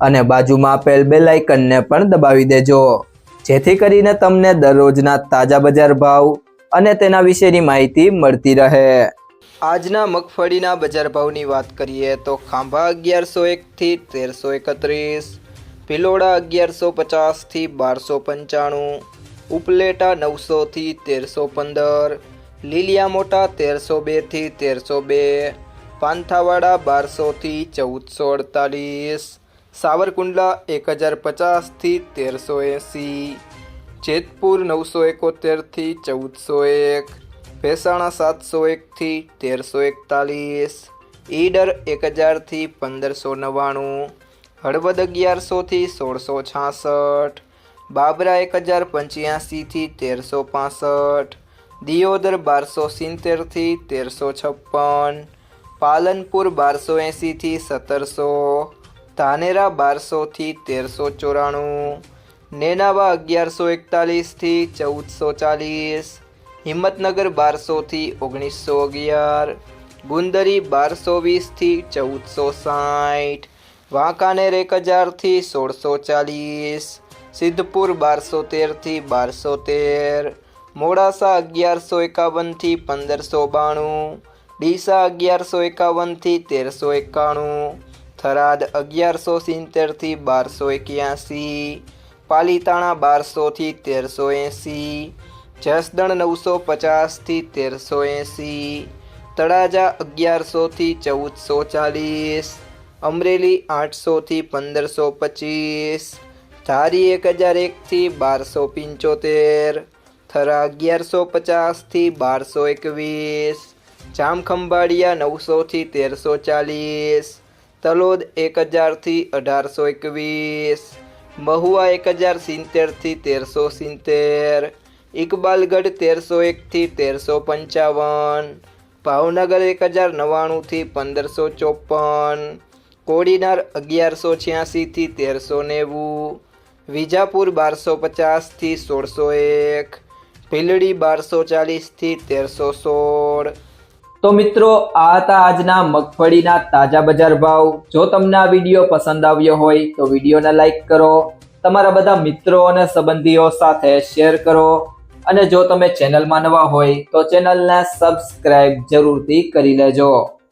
અને બાજુમાં આપેલ બે લાઇકનને પણ દબાવી દેજો. જેથી કરીને તમને દરરોજના તાજા બજાર ભાવ અને તેના વિશેની માહિતી મળતી રહે. આજના મગફળીના બજાર ભાવની વાત કરીએ તો ખાંભા અગિયારસો એકથી તેરસો એકત્રીસ, ભિલોડા અગિયારસો પચાસથી બારસો પંચાણું, ઉપલેટા નવસોથી તેરસો પંદર, લીલિયા મોટા તેરસો બેથી તેરસો બે, પાંથાવાડા બારસોથી ચૌદસો અડતાલીસ સાવરકુંડલા એક હજાર પચાસથી તેરસો એંસી, જેતપુર નવસો એકોતેરથી ચૌદસો એક, ભેસાણા સાતસો એકથી તેરસો એકતાલીસ, ઈડર એક હજારથી પંદરસો નવ્વાણું, હળવદ અગિયારસોથી સોળસો છાસઠ, બાબરા એક હજાર પંચ્યાસીથી તેરસો પાસઠ, દિયોદર બારસો સિત્તેરથી તેરસો છપ્પન, પાલનપુર બારસો એંસીથી સત્તરસો ધાનેરા બારસોથી તેરસો ચોરાણું, નેનાવા અગિયારસો એકતાલીસથી ચૌદસો ચાલીસ, હિંમતનગર બારસોથી ઓગણીસો અગિયાર, ગુંદરી બારસો વીસથી ચૌદસો સાઠ, વાંકાનેર એક હજારથી સોળસો ચાલીસ, સિદ્ધપુર બારસો તેરથી બારસો તેર, મોડાસા અગિયારસો એકાવનથી પંદરસો બાણું, ડીસા અગિયારસો એકાવનથી તેરસો એકાણું થરાદ અગિયારસો સિત્તેરથી બારસો એક્યાસી, પાલીતાણા બારસોથી તેરસો એંસી, જસદણ નવસો પચાસથી તેરસો એંસી, તળાજા અગિયારસોથી ચૌદસો ચાલીસ, અમરેલી આઠસોથી પંદરસો પચીસ, ધારી એક હજાર એકથી બારસો પંચોતેર, થરા અગિયારસો પચાસથી બારસો એકવીસ, જામખંભાળિયા નવસોથી તેરસો ચાલીસ તલોદ એક હજારથી અઢારસો એકવીસ, મહુવા એક હજાર સિત્તેરથી તેરસો સિત્તેર, ઇકબાલગઢ તેરસો એકથી તેરસો પંચાવન, ભાવનગર એક હજાર નવ્વાણુંથી પંદરસો ચોપન કોડીનાર અગિયારસો છ્યાસીથી તેરસો નેવું, વિજાપુર બારસો પચાસથી સોળસો એક, ભીલડી બારસો ચાલીસથી તેરસો સોળ તો મિત્રો, આ હતા આજના મગફળીના તાજા બજાર ભાવ. જો તમને આ વીડિયો પસંદ આવ્યો હોય, તો વિડીયોને લાઇક કરો, તમારા બધા મિત્રો અને સંબંધીઓ સાથે શેર કરો. અને જો તમે ચેનલમાં નવા હોય, તો ચેનલને સબસ્ક્રાઇબ જરૂરથી કરી લેજો.